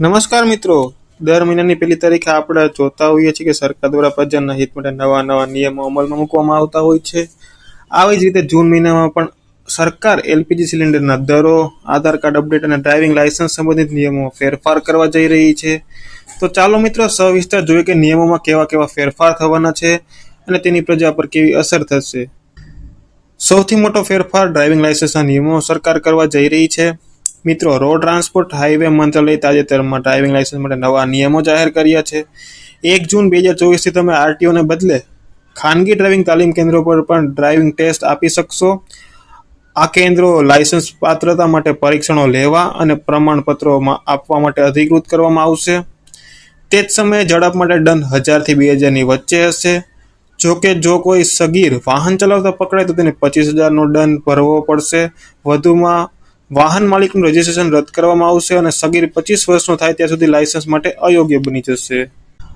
નમસ્કાર મિત્રો. દર મહિનાની પહેલી તારીખે આપણે જોતા હોઈએ છીએ કે સરકાર દ્વારા પ્રજાના હિત માટે નવા નવા નિયમો અમલમાં મૂકવામાં આવતા હોય છે. આવી જ રીતે જૂન મહિનામાં પણ સરકાર એલપીજી સિલિન્ડરના દરો, આધાર કાર્ડ અપડેટ અને ડ્રાઇવિંગ લાયસન્સ સંબંધિત નિયમો ફેરફાર કરવા જઈ રહી છે. તો ચાલો મિત્રો સવિસ્તાર જોઈએ કે નિયમોમાં કેવા કેવા ફેરફાર થવાના છે અને તેની પ્રજા પર કેવી અસર થશે. સૌથી મોટો ફેરફાર ડ્રાઇવિંગ લાયસન્સના નિયમો સરકાર કરવા જઈ રહી છે. મિત્રો રોડ ટ્રાન્સપોર્ટ હાઈવે મંત્રાલય તાજેતરમાં ડ્રાઇવિંગ લાયસન્સ માટે નવા નિયમો જાહેર કર્યા છે. એક જૂન બે હજાર ચોવીસથી તમે આરટીઓને બદલે ખાનગી ડ્રાઇવિંગ તાલીમ કેન્દ્રો પર પણ ડ્રાઇવિંગ ટેસ્ટ આપી શકશો. આ કેન્દ્રો લાયસન્સ પાત્રતા માટે પરીક્ષણો લેવા અને પ્રમાણપત્રોમાં આપવા માટે અધિકૃત કરવામાં આવશે. તે જ સમયે ઝડપ માટે દંડ હજારથી બે હજારની વચ્ચે હશે. જો કે જો કોઈ સગીર વાહન ચલાવતા પકડાય તો તેને પચીસ હજારનો દંડ ભરવો પડશે. વધુમાં વાહન માલિકનું રજીસ્ટ્રેશન રદ કરવામાં આવશે અને સગીર પચીસ વર્ષનો થાય ત્યાં સુધી લાયસન્સ માટે અયોગ્ય બની જશે.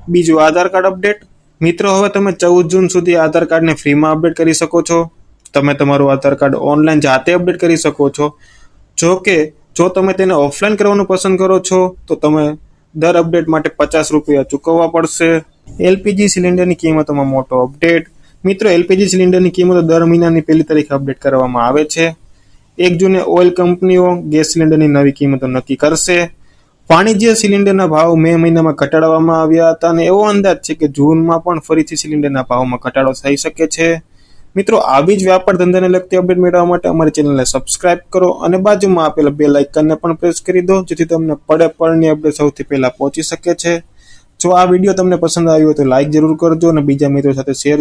બીજું આધાર કાર્ડ અપડેટ મિત્રો, હવે તમે ચૌદ જૂન સુધી આધાર કાર્ડને ફ્રીમાં અપડેટ કરી શકો છો. તમે તમારું આધાર કાર્ડ ઓનલાઈન જાતે અપડેટ કરી શકો છો. જો કે, જો તમે તેને ઓફલાઈન કરવાનું પસંદ કરો છો, તો તમે દર અપડેટ માટે પચાસ રૂપિયા ચૂકવવા પડશે. એલપીજી સિલિન્ડરની કિંમતોમાં મોટો અપડેટ મિત્રો, એલપીજી સિલિન્ડરની કિંમતો દર મહિનાની પહેલી તારીખે અપડેટ કરવામાં આવે છે. એક જૂને ઓઇલ કંપનીઓ ગેસ સિલિન્ડરની નવી કિંમતો નક્કી કરશે. વાણિજ્ય સિલિન્ડરના ભાવ મે મહિનામાં ઘટાડવામાં આવ્યા હતા અને એવો અંદાજ છે કે જૂનમાં પણ ફરીથી સિલિન્ડરના ભાવમાં ઘટાડો થઈ શકે છે. મિત્રો, આવી જ વ્યાપાર ધંધાને લગતી અપડેટ મેળવવા માટે અમારી ચેનલને સબસ્ક્રાઇબ કરો અને બાજુમાં આપેલા બે લાઇકનને પણ પ્રેસ કરી દો, જેથી તમને પડે પડની અપડેટ સૌથી પહેલાં પહોંચી શકે છે. જો આ વીડિયો તમને પસંદ આવ્યો તો લાઇક જરૂર કરજો અને બીજા મિત્રો સાથે શેર